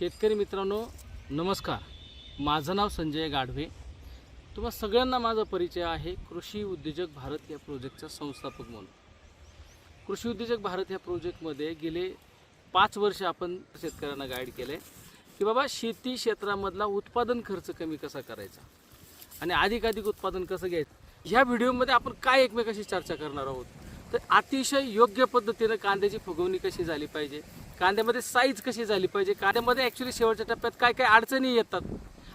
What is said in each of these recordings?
शेतकरी मित्रांनो नमस्कार. माझं नाव संजय गाढवे. तुम्हा सगळ्यांना माझा परिचय आहे कृषी उद्योजक भारत या प्रोजेक्टचा संस्थापक म्हणून. कृषी उद्योजक भारत या प्रोजेक्टमध्ये गेले पाच वर्ष आपण शेतकऱ्यांना गाईड केलं आहे की बाबा शेती क्षेत्रामधला उत्पादन खर्च कमी कसा करायचा आणि अधिकाधिक उत्पादन कसं घ्यायचं. ह्या व्हिडिओमध्ये आपण काय एकमेकाशी चर्चा करणार आहोत? तर अतिशय योग्य पद्धतीनं कांद्याची फुगवणी कशी झाली पाहिजे? कांद्यामध्ये साईज कशी झाली पाहिजे? कांद्यामध्ये ॲक्च्युली शेवटच्या टप्प्यात काय काय अडचणी येतात?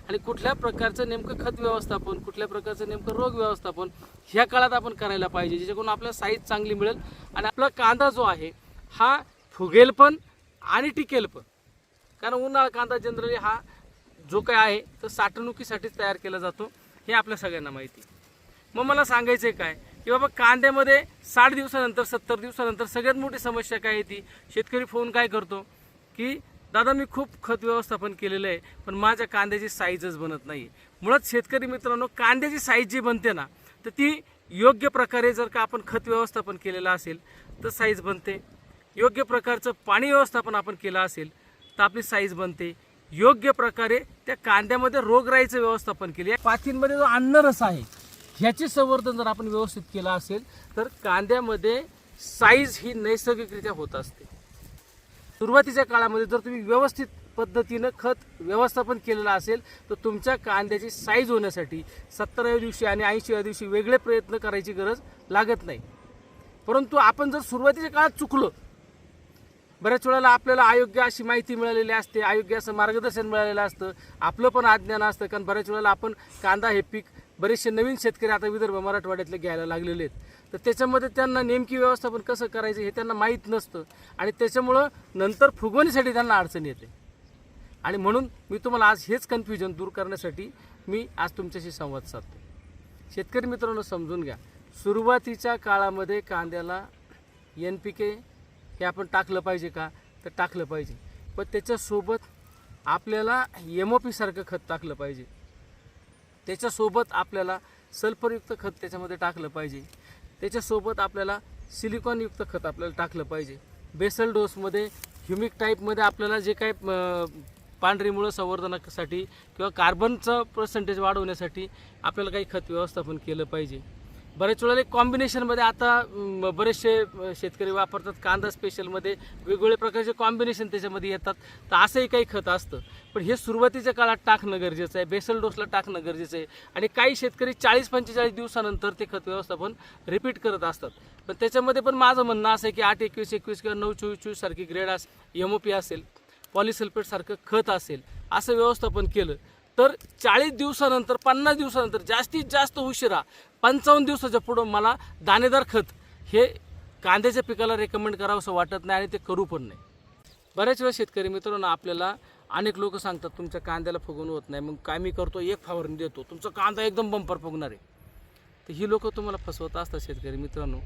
आणि कुठल्या प्रकारचं नेमकं खत व्यवस्थापन कुठल्या प्रकारचं नेमकं रोग व्यवस्थापन ह्या काळात आपण करायला पाहिजे ज्याच्याकडून आपल्याला साईज चांगली मिळेल आणि आपला कांदा जो आहे हा फुगेल पण आणि टिकेल पण. कारण उन्हाळा कांदा जनरली हा जो काय आहे तो साठवणुकीसाठीच तयार केला जातो हे आपल्या सगळ्यांना माहिती आहे. मग मला सांगायचं आहे काय? की बाबा कांद्यामध्ये साठ दिवसानंतर सत्तर दिवसानंतर सगळ्यात मोठी समस्या काय येते शेतकरी फोन काय करतो? की दादा मी खूप खत व्यवस्थापन केलेलं आहे पण माझ्या कांद्याची साईजच बनत नाही मुळात शेतकरी मित्रांनो कांद्याची साईज जी बनते ना तर ती योग्य प्रकारे जर का आपण खत व्यवस्थापन केलेलं असेल तर साईज बनते. योग्य प्रकारचं पाणी व्यवस्थापन आपण केलं असेल तर आपली साईज बनते. योग्य प्रकारे त्या कांद्यामध्ये रोगराईचं व्यवस्थापन केले. पाथींमध्ये जो अन्नरस आहे ह्याचे संवर्धन जर आपण व्यवस्थित केलं असेल तर कांद्यामध्ये साईज ही नैसर्गिकरित्या होत असते. सुरुवातीच्या काळामध्ये जर तुम्ही व्यवस्थित पद्धतीनं खत व्यवस्थापन केलेलं असेल तर तुमच्या कांद्याची साईज होण्यासाठी सत्तराव्या दिवशी आणि ऐंशीव्या दिवशी वेगळे प्रयत्न करायची गरज लागत नाही. परंतु आपण जर सुरुवातीच्या काळात चुकलो बऱ्याच वेळेला आपल्याला अयोग्य अशी माहिती मिळालेली असते अयोग्य असं मार्गदर्शन मिळालेलं असतं आपलं पण अज्ञान असतं कारण बऱ्याच वेळेला आपण कांदा हे पीक बरेचसे नवीन शेतकरी आता विदर्भ मराठवाड्यातले घ्यायला लागलेले आहेत. तर त्याच्यामध्ये त्यांना नेमकी व्यवस्थापन कसं करायचं हे त्यांना माहीत नसतं. आणि त्याच्यामुळं नंतर फुगवणीसाठी त्यांना अडचण येते. आणि म्हणून मी तुम्हाला आज हेच कन्फ्युजन दूर करण्यासाठी मी आज तुमच्याशी संवाद साधतो. शेतकरी मित्रांनो समजून घ्या. सुरुवातीच्या काळामध्ये कांद्याला एन पी के हे आपण टाकलं पाहिजे का? तर टाकलं पाहिजे. पण त्याच्यासोबत आपल्याला एम ओ पीसारखं खत टाकलं पाहिजे. त्याच्यासोबत आपल्याला सल्फरयुक्त खत त्याच्यामध्ये टाकलं पाहिजे. त्याच्यासोबत आपल्याला सिलिकॉनयुक्त खत आपल्याला टाकलं पाहिजे. बेसल डोसमध्ये ह्युमिक टाईपमध्ये आपल्याला जे काही अं, पांढरी मुळं संवर्धनासाठी किंवा कार्बनचं पर्सेंटेज वाढवण्यासाठी आपल्याला काही खत व्यवस्थापन केलं पाहिजे. बऱ्याच वेळेला कॉम्बिनेशनमध्ये आता बरेचसे शेतकरी वापरतात कांदा स्पेशलमध्ये वेगवेगळ्या प्रकारचे कॉम्बिनेशन त्याच्यामध्ये येतात. तर असंही काही खत असतं. पण हे सुरुवातीच्या काळात टाकणं गरजेचं आहे. बेसल डोसला टाकणं गरजेचं आहे. आणि काही शेतकरी चाळीस पंचेचाळीस दिवसानंतर ते खत व्यवस्थापन रिपीट करत असतात. पण त्याच्यामध्ये पण माझं म्हणणं असं आहे की आठ एकवीस एकवीस किंवा नऊ चोवीस चोवीस सारखी ग्रेड असेल एम ओ पी असेल पॉलिसल्फेटसारखं खत असेल असं व्यवस्थापन केलं तर चाळीस दिवसानंतर पन्नास दिवसानंतर जास्तीत जास्त उशिरा पंचावन्न दिवसाच्या पुढं मला दाणेदार खत हे कांद्याच्या पिकाला रेकमेंड करावं असं वाटत नाही आणि ते करू पण नाही. बऱ्याच वेळा शेतकरी मित्रांनो आपल्याला अनेक लोक सांगतात तुमच्या कांद्याला फुगवून होत नाही मग काय मी करतो एक फवारणी देतो तुमचा कांदा एकदम बंपर फुगणार आहे. तर ही लोक तुम्हाला फसवत असतात शेतकरी मित्रांनो.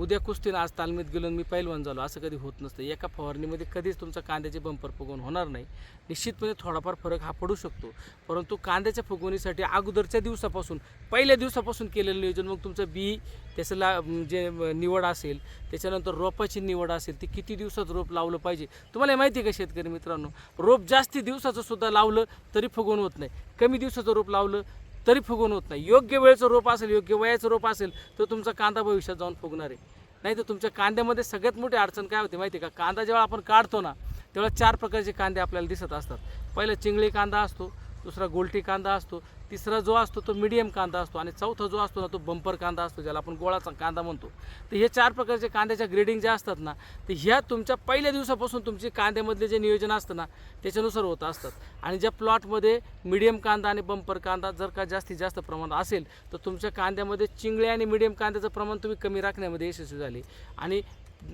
उद्या कुस्तीनं आज तालमीत गेलो मी पैलवान झालो. असं कधी होत नसतं. एका फवारणीमध्ये कधीच तुमचा कांद्याचे बंपर फुगवून होणार नाही. निश्चितपणे थोडाफार फरक हा पडू शकतो. परंतु कांद्याच्या फुगवणीसाठी अगोदरच्या दिवसापासून पहिल्या दिवसापासून केलेलं नियोजन मग तुमचं बी त्याचं ला जे निवड असेल त्याच्यानंतर रोपाची निवड असेल ती किती दिवसात रोप लावलं पाहिजे? तुम्हाला माहिती आहे का शेतकरी मित्रांनो? रोप जास्ती दिवसाचं सुद्धा लावलं तरी फुगवून होत नाही. कमी दिवसाचं रोप लावलं तरी फुगवून होत नाही. योग्य वेळेचं रोप असेल योग्य वयाचं रोप असेल तर तुमचा कांदा भविष्यात जाऊन फुगणार आहे. नाही तर तुमच्या कांद्यामध्ये सगळ्यात मोठी अडचण काय होते माहिती आहे का? कांदा जेव्हा आपण काढतो ना तेव्हा चार प्रकारचे कांदे आपल्याला दिसत असतात. पहिला चिंगळी कांदा असतो दुसरा गोलटी कांदा असतो तिसरा जो असतो तो मिडियम कांदा असतो आणि चौथा जो असतो ना तो बंपर कांदा असतो ज्याला आपण गोळाचा कांदा म्हणतो. तर हे चार प्रकारचे कांद्याच्या ग्रेडिंग ज्या असतात ना तर ह्या तुमच्या पहिल्या दिवसापासून तुमचे कांद्यामधले जे नियोजन असतं ना त्याच्यानुसार होत असतात. आणि ज्या प्लॉटमध्ये मिडियम कांदा आणि बंपर कांदा जर का जास्तीत जास्त प्रमाणात असेल तर तुमच्या कांद्यामध्ये चिंगळे आणि मिडियम कांद्याचं प्रमाण तुम्ही कमी राखण्यामध्ये यशस्वी झाले. आणि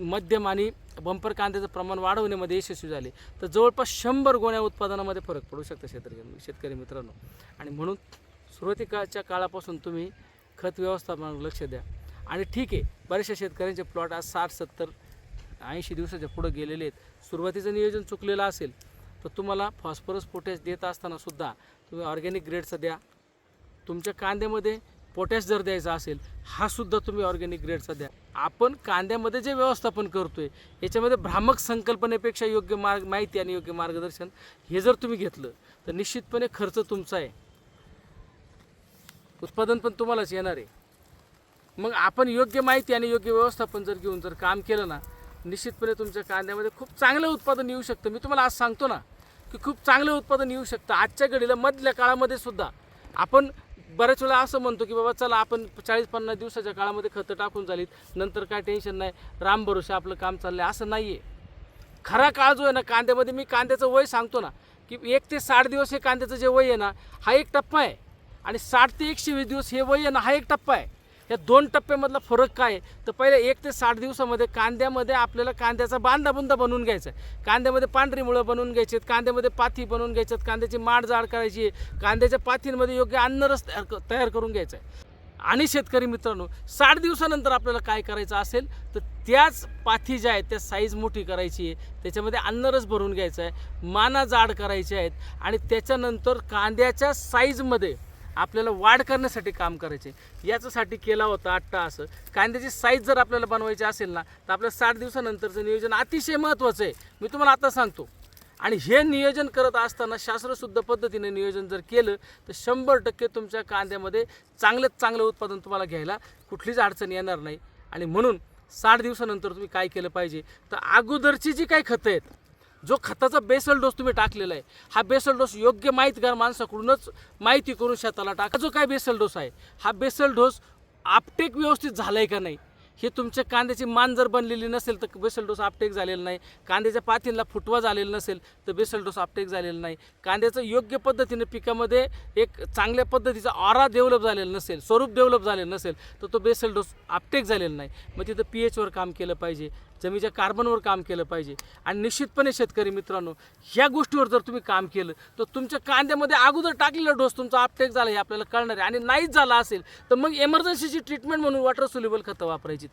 मध्यम आणि बंपर कांद्याचं प्रमाण वाढवण्यामध्ये यशस्वी झाले. तर जवळपास शंभर गोण्या उत्पादनामध्ये फरक पडू शकतो शेतकरी शेतकरी मित्रांनो. आणि म्हणून सुरुवातीच्या काळापासून तुम्ही खत व्यवस्थापनावर लक्ष द्या. आणि ठीक आहे बऱ्याचशा शेतकऱ्यांचे प्लॉट आज साठ सत्तर ऐंशी दिवसाच्या पुढं गेलेले आहेत. सुरुवातीचं नियोजन चुकलेलं असेल तर तुम्हाला फॉस्फरस पोटॅश देत असताना सुद्धा तुम्ही ऑर्गॅनिक ग्रेडचं द्या. तुमच्या कांद्यामध्ये पोटॅश जर द्यायचा असेल हा सुद्धा तुम्ही ऑर्गॅनिक ग्रेडचा द्या. आपण कांद्यामध्ये जे व्यवस्थापन करतोय याच्यामध्ये भ्रामक संकल्पनेपेक्षा योग्य मार्ग माहिती आणि योग्य मार्गदर्शन हे जर तुम्ही घेतलं तर निश्चितपणे खर्च तुमचा आहे. उत्पादन पण तुम्हालाच येणार आहे. मग आपण योग्य माहिती आणि योग्य व्यवस्थापन जर घेऊन जर काम केलं ना निश्चितपणे तुमच्या कांद्यामध्ये खूप चांगलं उत्पादन येऊ शकतं. मी तुम्हाला आज सांगतो ना की खूप चांगलं उत्पादन येऊ शकतं. आजच्या घडीला मधल्या काळामध्ये सुद्धा आपण बऱ्याच वेळा असं म्हणतो की बाबा चला आपण चाळीस पन्नास दिवसाच्या काळामध्ये खतं टाकून झालीत नंतर काय टेन्शन नाही राम भरोसे आपलं काम चाललं आहे असं नाही आहे खरा काळ जो आहे ना कांद्यामध्ये मी कांद्याचं वय सांगतो ना की एक ते साठ दिवस हे कांद्याचं जे वय आहे ना हा एक टप्पा आहे. आणि साठ ते एकशे वीस दिवस हे वय आहे ना हा एक टप्पा आहे. या दोन टप्प्यामधला फरक काय आहे? तर पहिले एक ते साठ दिवसामध्ये कांद्यामध्ये आपल्याला कांद्याचा बांधाबुंदा बनवून घ्यायचा आहे. कांद्यामध्ये पांढरी मुळं बनवून घ्यायची आहेत कांद्यामध्ये पाथी बनवून घ्यायच्यात कांद्याची माड जाड करायची आहे कांद्याच्या पाथींमध्ये योग्य अन्नरस तयार क- तयार करून घ्यायचा आहे. आणि शेतकरी मित्रांनो साठ दिवसानंतर आपल्याला काय करायचं असेल तर त्याच पाथी ज्या आहेत त्या साईज मोठी करायची आहे. त्याच्यामध्ये अन्नरस भरून घ्यायचा आहे माना जाड करायचे आहेत आणि त्याच्यानंतर कांद्याच्या साईजमध्ये आपल्याला वाढ करण्यासाठी काम करायचे. याच्यासाठी केला होता आट्टा असं. कांद्याची साईज जर आपल्याला बनवायची असेल ना तर आपल्या साठ दिवसानंतरचं नियोजन अतिशय महत्त्वाचं आहे. मी तुम्हाला आता सांगतो. आणि हे नियोजन करत असताना शास्त्रशुद्ध पद्धतीने नियोजन जर केलं तर शंभर टक्के तुमच्या कांद्यामध्ये चांगलं चांगलं उत्पादन तुम्हाला घ्यायला कुठलीच अडचण येणार नाही. आणि म्हणून साठ दिवसानंतर तुम्ही काय केलं पाहिजे? तर अगोदरची जी काही खतं आहेत जो खताचा बेसल डोस तुम्ही टाकलेला आहे हा बेसल डोस योग्य माहितगार माणसाकडूनच माहिती करून शेताला टाका. जो काय बेसल डोस आहे हा बेसल डोस आपटेक व्यवस्थित झाला आहे का नाही हे तुमच्या कांद्याची मान जर बनलेली नसेल तर बेसल डोस आपटेक झालेला नाही. कांद्याच्या पातीला फुटवा झालेला नसेल तर बेसल डोस आपटेक झालेला नाही. कांद्याचं योग्य पद्धतीने पिकामध्ये एक चांगल्या पद्धतीचा ऑरा डेव्हलप झालेला नसेल स्वरूप डेव्हलप झालेलं नसेल तर तो बेसल डोस आपटेक झालेला नाही. मग तिथं पी एचवर काम केलं पाहिजे जमिनीच्या कार्बनवर काम केलं पाहिजे. आणि निश्चितपणे शेतकरी मित्रांनो ह्या गोष्टीवर जर तुम्ही काम केलं तर तुमच्या कांद्यामध्ये अगोदर टाकलेला डोस तुमचा आपटेक झाला हे आपल्याला कळणार आहे. आणि नाहीच झाला असेल तर मग एमर्जन्सीची ट्रीटमेंट म्हणून वॉटर सोल्युबल खतं वापरायची.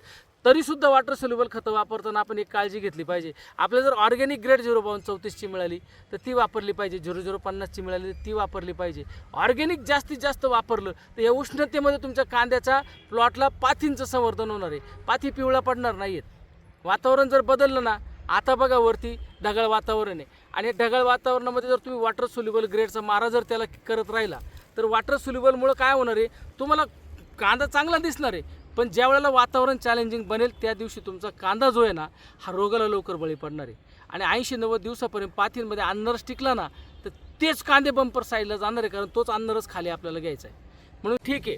तरीसुद्धा वॉटर सोल्युबल खतं वापरताना आपण एक काळजी घेतली पाहिजे. आपल्याला जर ऑर्गॅनिक ग्रेड झिरो बावन चौतीसची मिळाली तर ती वापरली पाहिजे. झिरो झिरो पन्नासची मिळाली तर ती वापरली पाहिजे. ऑर्गॅनिक जास्तीत जास्त वापरलं तर या उष्णतेमध्ये तुमच्या कांद्याच्या प्लॉटला पाथींचं संवर्धन होणार आहे. पाथी पिवळा पडणार नाहीत वातावरण जर बदललं ना आता बघा वरती ढगाळ वातावरण आहे. आणि ढगाळ वातावरणामध्ये जर तुम्ही वॉटर सोल्युबल ग्रेडचा मारा जर त्याला करत राहिला तर वॉटर सोल्युबलमुळं काय होणार आहे? तुम्हाला कांदा चांगला दिसणार आहे. पण ज्या वेळेला वातावरण चॅलेंजिंग बनेल त्या दिवशी तुमचा कांदा जो आहे ना हा रोगाला लवकर बळी पडणार आहे. आणि ऐंशी नव्वद दिवसापर्यंत पाथींमध्ये अन्नरस टिकला ना तर तेच कांदे बंपर साईडला जाणार आहे कारण तोच अन्नरस खाली आपल्याला घ्यायचा आहे. म्हणून ठीक आहे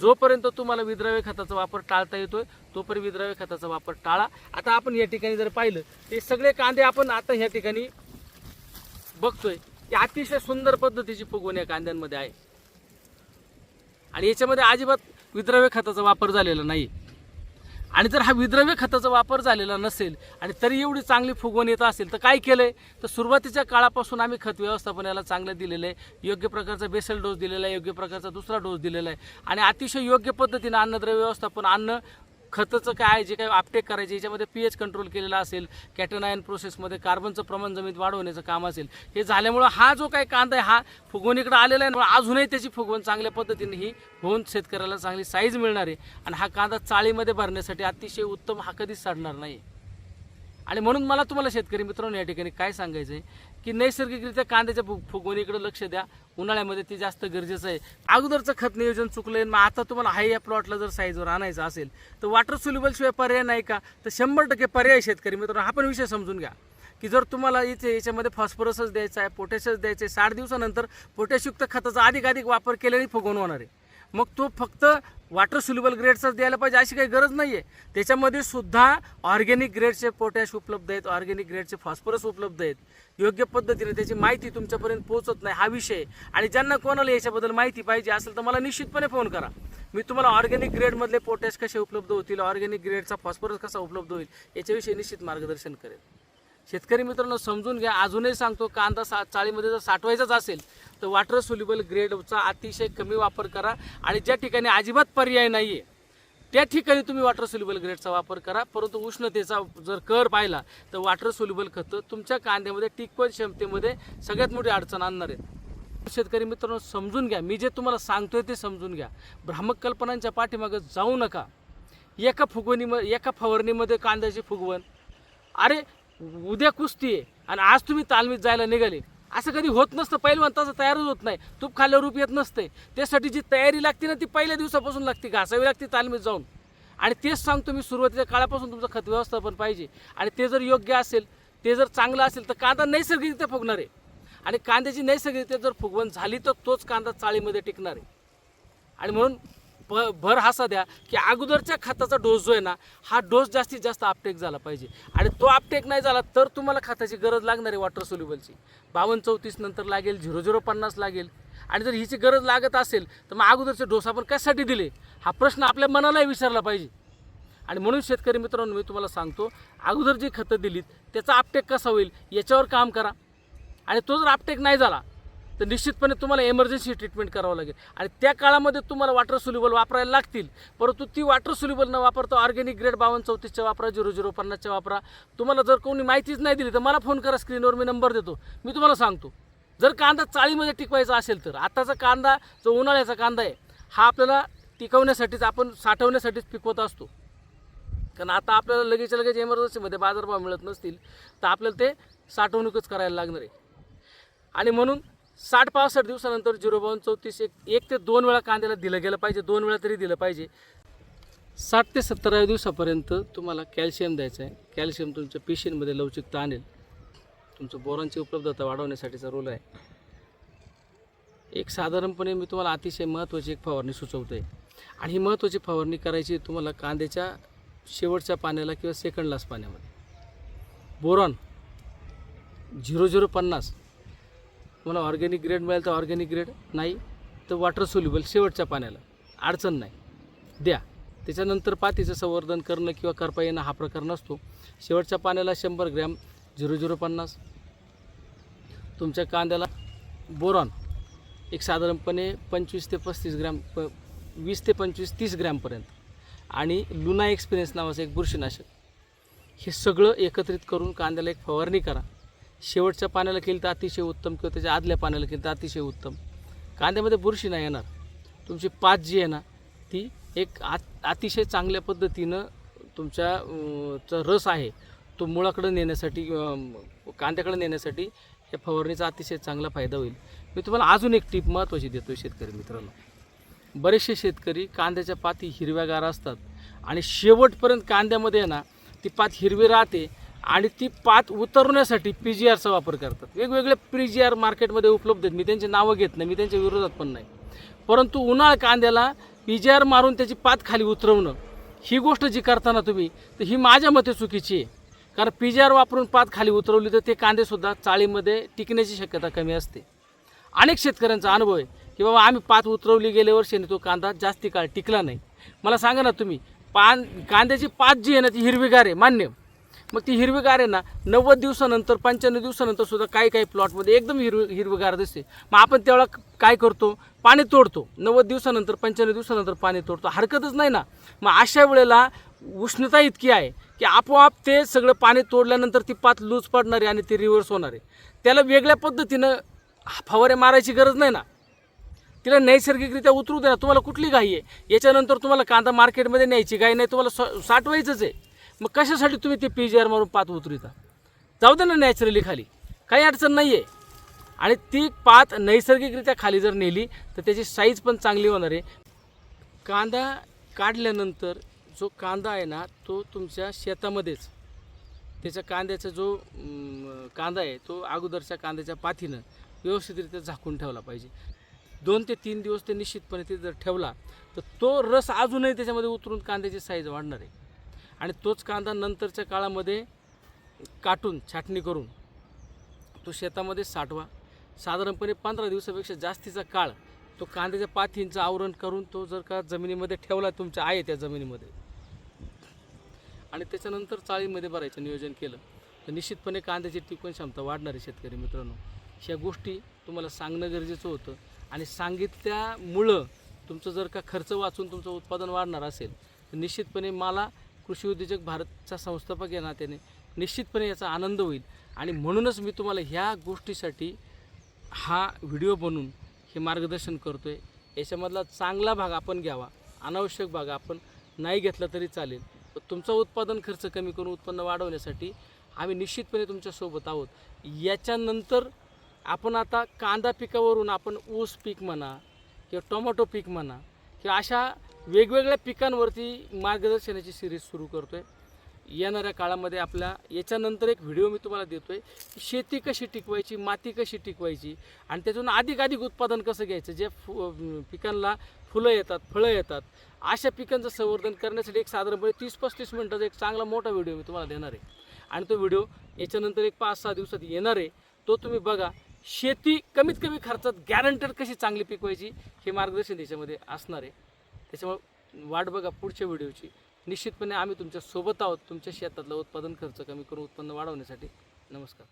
जोपर्यंत तुम्हाला विद्राव्य खताचा वापर टाळता येतोय तोपर्यंत विद्राव्य खताचा वापर टाळा. आता आपण या ठिकाणी जर पाहिलं ते सगळे कांदे आपण आता ह्या ठिकाणी बघतोय. की अतिशय सुंदर पद्धतीची फुगवण या कांद्यांमध्ये आहे. आणि याच्यामध्ये अजिबात विद्रव्य खताचा वापर झालेला नाही. आणि जर हा विद्रव्य खताचा वापर झालेला नसेल आणि तरी एवढी चांगली फुगवण येत असेल तर काय केलं आहे तर सुरुवातीच्या काळापासून आम्ही खत व्यवस्थापन याला चांगलं दिलेलं आहे. योग्य प्रकारचा बेसल डोस दिलेला आहे योग्य प्रकारचा दुसरा डोस दिलेला आहे. आणि अतिशय योग्य पद्धतीनं अन्नद्रव्य व्यवस्थापन अन्न खताचं काय जे काही आपटेक करायचे याच्यामध्ये पी एच कंट्रोल केलेला असेल कॅटनायन प्रोसेसमध्ये कार्बनचं प्रमाण जमीत वाढवण्याचं काम असेल. हे झाल्यामुळं हा जो काही कांदा आहे हा फुगवणीकडे आलेला आहे ना, अजूनही त्याची फुगवण चांगल्या पद्धतीने ही होऊन शेतकऱ्याला चांगली साईज मिळणार आहे. आणि हा कांदा चाळीमध्ये भरण्यासाठी अतिशय उत्तम हा कधीच साडणार नाही. आणि म्हणून मला तुम्हाला शेतकरी मित्रांनो या ठिकाणी काय सांगायचं आहे की नैसर्गिकरित्या कांद्याच्या फुग फुगवणीकडे लक्ष द्या. उन्हाळ्यामध्ये ते जास्त गरजेचं आहे. अगोदरचं खत नियोजन चुकलंय मग आता तुम्हाला हाय या प्लॉटला जर साईजवर आणायचं असेल तर वॉटर सोल्युबल शिवाय पर्याय नाही का? तर शंभर टक्के पर्याय शेतकरी मित्रांनो. हा पण विषय समजून घ्या. की जर तुम्हाला इथे याच्यामध्ये फॉस्फरसच द्यायचा आहे पोटॅशच द्यायचं आहे साठ दिवसानंतर पोटॅशयुक्त खताचा अधिक अधिक वापर केल्याने फुगवून होणार आहे. मग तो फक्त वॉटर सुलेबल ग्रेडचाच द्यायला पाहिजे अशी काही गरज नाही आहे त्याच्यामध्ये सुद्धा ऑर्गॅनिक ग्रेडचे पोटॅश उपलब्ध आहेत ऑर्गॅनिक ग्रेडचे फॉस्फरस उपलब्ध आहेत. योग्य पद्धतीने त्याची माहिती तुमच्यापर्यंत पोहोचत नाही हा विषय. आणि ज्यांना कोणाला याच्याबद्दल माहिती पाहिजे असेल तर मला निश्चितपणे फोन करा. मी तुम्हाला ऑर्गॅनिक ग्रेडमधले पोटॅश कसे उपलब्ध होतील ऑर्गॅनिक ग्रेडचा फॉस्फरस कसा उपलब्ध होईल याच्याविषयी निश्चित मार्गदर्शन करेल शेतकरी मित्रांनो समजून घ्या. अजूनही सांगतो कांदा सा चाळीमध्ये जर साठवायचाच असेल तर वॉटर सोल्युबल ग्रेडचा अतिशय कमी वापर करा आणि ज्या ठिकाणी अजिबात पर्याय नाही आहे त्या ठिकाणी तुम्ही वॉटर सोल्युबल ग्रेडचा वापर करा. परंतु उष्णतेचा जर कर पाहिला तर वॉटर सोल्युबल खतं तुमच्या कांद्यामध्ये टिकवण क्षमतेमध्ये सगळ्यात मोठी अडचण आणणार आहेत. शेतकरी मित्रांनो समजून घ्या. मी जे तुम्हाला सांगतोय ते समजून घ्या. भ्रामक कल्पनांच्या पाठीमागं जाऊ नका. एका फुगवणीम एका फवारणीमध्ये कांद्याची फुगवण. अरे उद्या कुस्ती आहे आणि आज तुम्ही तालमीत जायला निघाले. असं कधी होत नसतं पहिलवान तसं तयारच होत नाही. तूप खाल्ल्यावर रूप येत नसते. त्यासाठी जी तयारी लागते ना ती पहिल्या दिवसापासून लागते घासावी लागते तालमीत जाऊन. आणि तेच सांगतो मी सुरुवातीच्या काळापासून तुमचं खत व्यवस्थापन पाहिजे. आणि ते जर योग्य असेल ते जर चांगलं असेल तर कांदा नैसर्गिकरित्या फुगणार आहे. आणि कांद्याची नैसर्गिकरित्या जर फुगवण झाली तर तोच कांदा चाळीमध्ये टिकणार आहे. आणि म्हणून भ भर हासा द्या की अगोदरच्या खताचा डोस जो आहे ना हा डोस जास्तीत जास्त अपटेक झाला पाहिजे. आणि तो अपटेक नाही झाला तर तुम्हाला खताची गरज लागणार आहे वॉटर सोल्युबलची बावन्न चौतीस नंतर लागेल झिरो झिरो पन्नास लागेल. आणि जर हिची गरज लागत असेल तर मग अगोदरचे डोस आपण कशासाठी दिले? हा प्रश्न आपल्या मनालाही विचारला पाहिजे. आणि म्हणून शेतकरी मित्रांनो मी तुम्हाला सांगतो अगोदर जी खतं दिलीत त्याचा अपटेक कसा होईल याच्यावर काम करा. आणि तो जर अपटेक नाही झाला तर निश्चितपणे तुम्हाला एमर्जन्सी ट्रीटमेंट करावं लागेल. आणि त्या काळामध्ये तुम्हाला वॉटर सोल्युबल वापरायला लागतील. परंतु ती वॉटर सोल्युबल न वापरता ऑर्गॅनिक ग्रेड बावन्न चौतीसच्या वापरा झिरो झिरो पन्नासच्या वापरा. तुम्हाला जर कोणी माहितीच नाही दिली तर मला फोन करा स्क्रीनवर मी नंबर देतो. मी तुम्हाला सांगतो. जर कांदा चाळीमध्ये टिकवायचा असेल तर आत्ताचा कांदा जो उन्हाळ्याचा कांदा आहे हा आपल्याला टिकवण्यासाठीच आपण साठवण्यासाठीच पिकवत असतो. कारण आता आपल्याला लगेच लगेच एमर्जन्सीमध्ये बाजारभाव मिळत नसतील तर आपल्याला ते साठवणूकच करायला लागणार आहे. आणि म्हणून साठ पासष्ट दिवसानंतर झिरो बावन्न चौतीस एक एक ते दोन वेळा कांद्याला दिलं गेलं पाहिजे दोन वेळा तरी दिलं पाहिजे. साठ ते सत्तराव्या दिवसापर्यंत तुम्हाला कॅल्शियम द्यायचं आहे. कॅल्शियम तुमच्या पेशींमध्ये लवचिकता आणेल. तुमचं बोरांची उपलब्धता वाढवण्यासाठीचा रोल आहे. एक साधारणपणे मी तुम्हाला अतिशय महत्त्वाची एक फवारणी सुचवतो आहे आणि ही महत्त्वाची फवारणी करायची तुम्हाला कांद्याच्या शेवटच्या पाण्याला किंवा सेकंड लास्ट पाण्यामध्ये. बोरॉन झिरो झिरो पन्नास तुम्हाला ऑर्गॅनिक ग्रेड मिळेल तर ऑर्गॅनिक ग्रेड नाही तर वॉटर सोल्युबल शेवटच्या पाण्याला. अडचण नाही. द्या. त्याच्यानंतर पातीचं संवर्धन करणं किंवा करपा येणं हा प्रकार नसतो. शेवटच्या पाण्याला शंभर ग्रॅम झिरो झिरो पन्नास. तुमच्या कांद्याला बोरॉन एक साधारणपणे पंचवीस ते पस्तीस ग्रॅम प वीस ते पंचवीस तीस ग्रॅमपर्यंत आणि लुना एक्सपिरियन्स नावाचं एक बुरशीनाशक. हे सगळं एकत्रित करून कांद्याला एक फवारणी करा. शेवटच्या पाण्याला केली तर अतिशय उत्तम किंवा त्याच्या आदल्या पाण्याला केली तर अतिशय उत्तम. कांद्यामध्ये बुरशी नाही येणार. तुमची पात जी आहे ना ती एक आत अतिशय चांगल्या पद्धतीनं तुमच्या चा रस आहे. तो मुळाकडं नेण्यासाठी कांद्याकडे नेण्यासाठी या फवारणीचा अतिशय चांगला फायदा होईल. मी तुम्हाला अजून एक टीप महत्त्वाची देतो शेतकरी मित्रांनो. बरेचसे शेतकरी कांद्याच्या पाती हिरव्यागार असतात आणि शेवटपर्यंत कांद्यामध्ये आहे ना ती पात हिरवी राहते आणि ती पात उतरवण्यासाठी पी जी आरचा वापर करतात. वेगवेगळे पी जी आर मार्केटमध्ये उपलब्ध आहेत. मी त्यांची नावं घेत नाही मी त्यांच्या विरोधात पण नाही. परंतु उन्हाळ कांद्याला पी जी आर मारून त्याची पात खाली उतरवणं ही गोष्ट जी करताना तुम्ही तर ही माझ्या मते चुकीची आहे. कारण पी जी आर वापरून पात खाली उतरवली तर ते कांदेसुद्धा चाळीमध्ये टिकण्याची शक्यता कमी असते. अनेक शेतकऱ्यांचा अनुभव आहे की बाबा आम्ही पात उतरवली गेल्या वर्षी तो कांदा जास्ती काळ टिकला नाही. मला सांगा ना तुम्ही पान कांद्याची पात जी आहे ना ती हिरवीगार आहे मान्य. मग ती हिरवीगार आहे ना नव्वद दिवसानंतर पंच्याण्णव दिवसानंतर सुद्धा काही काही प्लॉटमध्ये एकदम हिरवी हिरवीगार दिसते. मग आपण त्यावेळा काय करतो? पाणी तोडतो. नव्वद दिवसानंतर पंच्याण्णव दिवसानंतर पाणी तोडतो. हरकतच नाही ना. मग अशा वेळेला उष्णता इतकी आहे की आपोआप ते सगळं पाणी तोडल्यानंतर ती पात लूज पडणार आहे आणि ती रिव्हर्स होणार आहे. त्याला वेगळ्या पद्धतीनं फवारे मारायची गरज नाही ना. तिला नैसर्गिकरित्या उतरू द्या. तुम्हाला कुठली घाई आहे? याच्यानंतर तुम्हाला कांदा मार्केटमध्ये न्यायची घाई नाही. तुम्हाला स- साठवायचंच आहे. मग कशासाठी तुम्ही ते पी जी आर मारून पात उतरिता? जाऊ दे ना नॅचरली खाली. काही अडचण नाही आहे आणि ती पात नैसर्गिकरित्या खाली जर नेली तर त्याची साईज पण चांगली होणार आहे. कांदा काढल्यानंतर जो कांदा आहे ना तो तुमच्या शेतामध्येच. त्याच्या कांद्याचा जो कांदा आहे तो अगोदरच्या कांद्याच्या पाथीनं व्यवस्थितरित्या झाकून ठेवला पाहिजे. दोन ते तीन दिवस ते निश्चितपणे ते जर ठेवला तर तो रस अजूनही त्याच्यामध्ये उतरून कांद्याची साईज वाढणार आहे. आणि तोच कांदा नंतरच्या काळामध्ये काटून छाटणी करून तो शेतामध्ये साठवा. साधारणपणे पंधरा दिवसापेक्षा जास्तीचा काळ तो कांद्याच्या पाथींचं आवरण करून तो जर का जमिनीमध्ये ठेवला तुमच्या आहे त्या जमिनीमध्ये. आणि त्याच्यानंतर चाळीमध्ये भरायचं नियोजन केलं. तर निश्चितपणे कांद्याची टिकवण क्षमता वाढणार आहे शेतकरी मित्रांनो. ह्या गोष्टी तुम्हाला सांगणं गरजेचं होतं. आणि सांगितल्यामुळं तुमचं जर का खर्च वाचून तुमचं उत्पादन वाढणार असेल तर निश्चितपणे मला कृषी उद्योजक भारतचा संस्थापक या नात्याने निश्चितपणे याचा आनंद होईल. आणि म्हणूनच मी तुम्हाला ह्या गोष्टीसाठी हा व्हिडिओ बनवून हे मार्गदर्शन करतो आहे याच्यामधला चांगला भाग आपण घ्यावा. अनावश्यक भाग आपण नाही घेतला तरी चालेल. पण तुमचा उत्पादन खर्च कमी करून उत्पन्न वाढवण्यासाठी आम्ही निश्चितपणे तुमच्यासोबत आहोत. याच्यानंतर आपण आता कांदा पिकावरून आपण ऊस पीक म्हणा किंवा टोमॅटो पीक म्हणा की अशा वेगवेगळ्या पिकांवरती मार्गदर्शनाची सिरीज सुरू करतो आहे येणाऱ्या काळामध्ये आपल्या याच्यानंतर एक व्हिडिओ मी तुम्हाला देतो आहे की शेती कशी टिकवायची माती कशी टिकवायची आणि त्यातून अधिक अधिक उत्पादन कसं घ्यायचं? जे फु पिकांना फुलं येतात फळं येतात अशा पिकांचं संवर्धन करण्यासाठी एक साधारणपणे तीस पस्तीस मिनटाचा एक चांगला मोठा व्हिडिओ मी तुम्हाला देणार आहे. आणि तो व्हिडिओ याच्यानंतर एक पाच सहा दिवसात येणार आहे. तो तुम्ही बघा. शेती कमीत कमी खर्चात गॅरंटेड कशी चांगली पिकवायची हे मार्गदर्शन त्याच्यामध्ये असणार आहे. त्याच्यामुळे वाट बघा पुढच्या व्हिडिओची. निश्चितपणे आम्ही तुमच्यासोबत आहोत तुमच्या शेतातलं उत्पादन खर्च कमी करून उत्पन्न वाढवण्यासाठी. नमस्कार.